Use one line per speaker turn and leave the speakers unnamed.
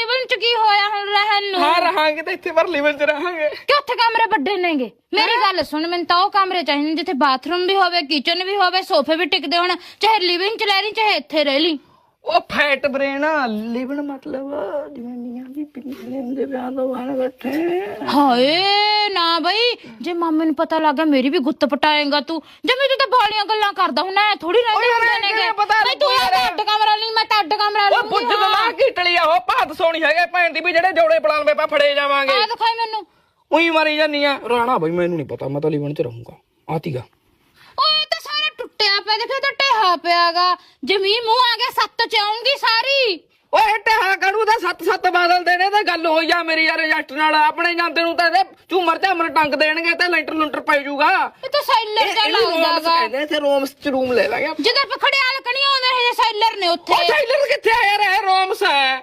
ਲਿਵਨ ਚ ਕੀ ਹੋਇਆ ਹੁਣ ਰਹਿਣ ਨੂੰ।
ਹਾਂ ਰਹਾਂਗੇ ਤੇ ਇੱਥੇ ਪਰ ਲਿਵਨ ਚ ਰਹਾਂਗੇ।
ਕਿ ਉੱਥੇ ਕਮਰੇ ਵੱਡੇ ਨੇਗੇ? ਮੇਰੀ ਗੱਲ ਸੁਣ ਮੈਨੂੰ ਤਾਂ ਉਹ ਕਮਰੇ ਚਾਹੀਦੇ ਜਿੱਥੇ ਬਾਥਰੂਮ ਵੀ ਹੋਵੇ ਕਿਚਨ ਵੀ ਹੋਵੇ ਸੋਫੇ ਵੀ ਟਿਕਦੇ ਹੋਣ ਚਾਹੇ ਲਿਵਿੰਗ ਚ ਲੈ ਲਈ ਚਾਹੇ ਇੱਥੇ ਰਹਿ ਲਈ।
ਉਹ ਫੈਟ ਬ੍ਰੇਨ ਲਿਵਨ ਮਤਲਬ ਜਿਵੇਂ ਨੀਆਂ ਵੀ ਪਿੰਨੇ ਦੇ ਵਿਆਹ ਤੋਂ ਬਾਹਰ ਬੈਠੇ।
ਹਾਏ ਨਾ ਬਈ ਜੇ ਮਾਮੇ ਨੂੰ ਪਤਾ ਲੱਗਾ ਮੇਰੀ ਵੀ ਗੁੱਤ ਪਟਾਏਗਾ ਤੂੰ। ਜਮੇ ਤੂੰ ਤਾਂ ਬਾਲੀਆਂ ਗੱਲਾਂ ਕਰਦਾ ਹੁਣ ਐ ਥੋੜੀ ਰਹਿੰਦੇ ਹੁੰਦੇ ਨੇਗੇ। ਬਈ ਤੂੰ
ਲੱਗੂ
ਆ ਅੱਡ ਕਮਰਾ ਲਈ ਮੈਂ ਤਾਂ ਅੱਡ
ਬੁੱਝ ਦਲਾ ਕੀਟਲੀ ਆ ਉਹ ਭਾਤ ਸੋਣੀ ਹੈਗੇ ਭੈਣ ਦੀ ਵੀ ਜਿਹੜੇ ਜੋੜੇ ਪਲਾਨ ਵੇ ਪਾ ਫੜੇ ਜਾਵਾਂਗੇ।
ਆ ਦਿਖਾਈ ਮੈਨੂੰ।
ਉਹੀ ਮਾਰੀ ਜਾਨੀ ਆ। ਰਾਣਾ ਬਈ ਮੈਨੂੰ ਨਹੀਂ ਪਤਾ ਮੈਂ ਤਾਂ ਲਿਵਨ ਚ ਰਹੂੰਗਾ। ਆਤੀਗਾ
ਓਏ ਤਾਂ ਸਾਰਾ ਟੁੱਟਿਆ ਪਿਆ ਦੇਖੋ ਇਹ ਤਾਂ ਢੇਹਾ ਪਿਆਗਾ। ਜਮੀ ਮੂੰਹ ਆ ਗਿਆ ਸੱਤ ਚ ਆਉਂਗੀ ਸਾਰੀ।
ਓਏ ਟਹਾ ਕਰੂ ਤਾਂ ਸੱਤ ਸੱਤ ਬਦਲਦੇ ਨੇ ਤੇ ਗੱਲ ਹੋਈ ਆ ਮੇਰੀ ਯਾਰ ਜੱਟ ਨਾਲ। ਆਪਣੇ ਜਾਂਦੇ ਨੂੰ ਤਾਂ ਇਹਦੇ ਝੂਮਰ ਝਾਮਰ ਟੰਗ ਦੇਣਗੇ ਤੇ ਲੈਂਟਰ ਲੁੰਟਰ ਪੈ ਜਾਊਗਾ।
ਇਹ ਤਾਂ ਸੈਲਰ ਦਾ
ਇਹਨੂੰ ਕਹਿੰਦੇ ਇੱਥੇ ਰੂਮਸ ਚ ਰੂਮ ਲੈ ਲਾਂਗੇ।
ਜਦੋਂ ਪਖੜਿਆਲ ਕਣੀ ਆਉਂਦੇ ਇਹ ਸੈਲਰ ਨੇ ਉੱਥੇ।
ਉਹ ਟਾਈਲਰ ਕਿੱਥੇ ਆ ਯਾਰ ਇਹ ਰੂਮਸ ਹੈ।